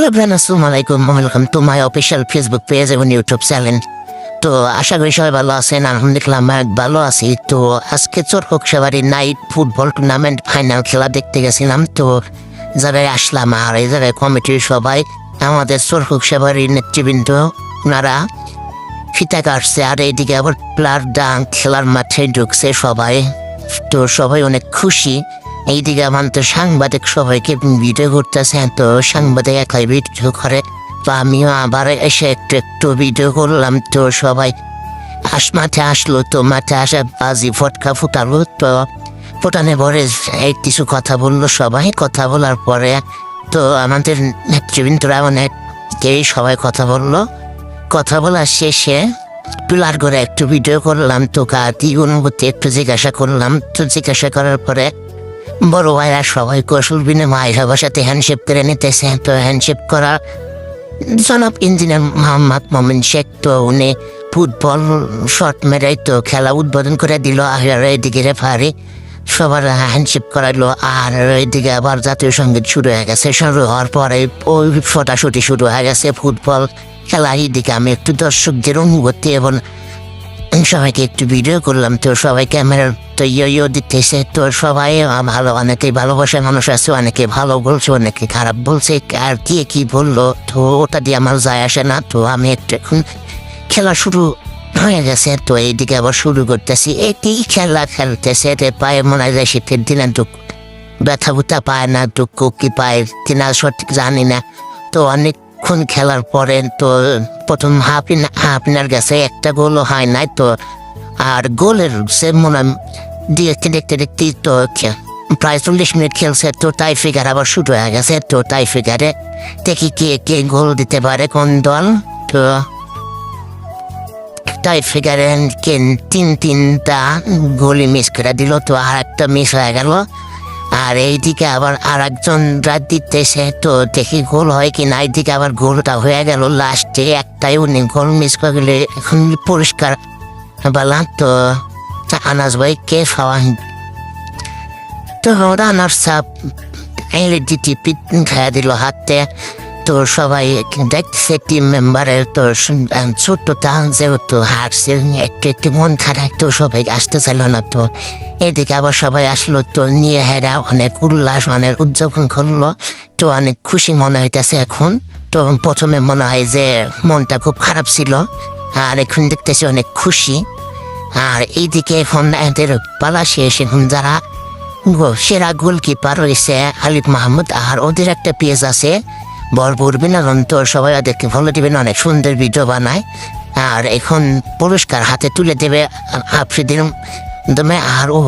Hello friend আসসালামু আলাইকুম। Welcome to my official Facebook page এবং ইউটিউব চ্যানেল তো আশা করি সবাই ভালো আছেন, আলহামদুলিল্লাহ আমি ভালো আছি। তো আজকে চরকক সেবারি নাইট ফুটবল টুর্নামেন্ট ফাইনাল খেলা দেখতে গেছিলাম। তো যারা আসলাম আর এই জায়গায় কমিটির সবাই, আমাদের চরকক সেবারির নেতৃবৃন্দ, ওনারা ফিতা কাটছে আর এইদিকে আবার প্লার ডাং খেলার মাঠে ঢুকছে সবাই। তো সবাই অনেক খুশি। এইদিকে আমার তো সাংবাদিক সবাইকে ভিডিও করতেছে, তো সাংবাদিক একাই ভিডিও করে, তো আমিও আবার এসে একটু একটু ভিডিও করলাম, তো সবাই আস মাঠে আসলো, তো মাঠে আসা বাজি ফটকা ফুটালো, তো ফোটানে পরে এই কিছু কথা বলল সবাই, কথা বলার পরে তো আমাদের নেতৃবৃন্দরা অনেকেই সবাই কথা বলল। কথা বলার শেষে পিলার করে একটু ভিডিও করলাম, তো কাতি অনুভূতি একটু জিজ্ঞাসা করলাম, তো জিজ্ঞাসা করার পরে বড় ভাইরা সবাই কৌশল বিনিময় সবার সাথে হ্যান্ডশেপ করে নিতেছে। তো হ্যান্ডশেপ করা জনাব ইঞ্জিনিয়ার মোহাম্মদ মোমিন শেখ তো উনি ফুটবল শট মেরাই তো খেলা উদ্বোধন করে দিল, আর এদিকে রেফারি সবার হ্যান্ডশেপ করাইলো, আর এদিকে আবার জাতীয় সংগীত শুরু হয়ে গেছে। শুরু হওয়ার পরে ওই ফটাশুটি শুরু হয়ে গেছে ফুটবল খেলা। এইদিকে আমি একটু দর্শকদের অনুভূতি এবং সবাইকে একটু ভিডিও করলাম, তো সবাই ক্যামেরা তো ইয়ে দিতেছে। তো সবাই ভালো, অনেকে ভালোবাসে মানুষ আছে, অনেকে ভালো বলছে, অনেকে খারাপ বলছে। আর কে কি বলল? তো ওটা দিয়ে আমার যায় আসে না। তো আমি একটু এখন খেলা শুরু হয়ে গেছে। তো এইদিকে আবার শুরু করতেছি। এটি খেলা খেলতেছে। এতে পায়ে মনে হয় শীতের দিনে দুঃখ, ব্যথা বুথা পায় না, দুঃখ কি পায় কিনা সঠিক জানি না। তো অনেকক্ষণ খেলার পরে তো প্রথম হাফ হাফিনার গেছে। একটা গোলও হয় নাই তো। আর গোলের সে মনে দেখতে দেখতে দেখতে তো প্রায় চল্লিশ মিনিট খেলছে তো তাই ফিগার আবার শুরু হয়ে গেছে তো তাই ফিগারে দেখি কে কে গোল দিতে পারে কোন দল তো তাই ফিগারে কে তিন তিনটা গোলি মিস করে দিল তো আর একটা মিস হয়ে গেল আর এইদিকে আবার আর একজন রাত দিতেছে তো দেখি গোল হয় কি না এইদিকে আবার গোলটা হয়ে গেল লাস্টে একটাই উনি গোল মিস করে গেলে এখন পরিষ্কার বলা তো আনাজ ভাই কে খাওয়া তো রানার সাপ এলইডিটি পিট খেয়ে দিল হাতে তো সবাই দেখছে টিম মেম্বারের তো ছোট্ট টান যেহেতু হারছে একটু একটু মন খারাপ তো সবাই আসতে চাইল না তো এদিকে আবার সবাই আসলো তো নিয়ে হেরা অনেক উল্লাস অনেক উদযাপন করল তো অনেক খুশি মনে হইতেছে এখন তো প্রথমে মনে হয় যে মনটা খুব খারাপ ছিল আর এখন দেখতেছি অনেক খুশি আর এইদিকে এদের পালা শেষ যারা সেরা গোলকিপার রয়েছে আলিফ মাহমুদ, আর ওদের একটা পেজ আছে, বরপুর বিনোদন, তো সবাই ওদেরকে ফলো দেবেন, অনেক সুন্দর ভিডিও বানায়। আর এখন পুরস্কার হাতে তুলে দেবে আফ্রিদিন দমে, আর ও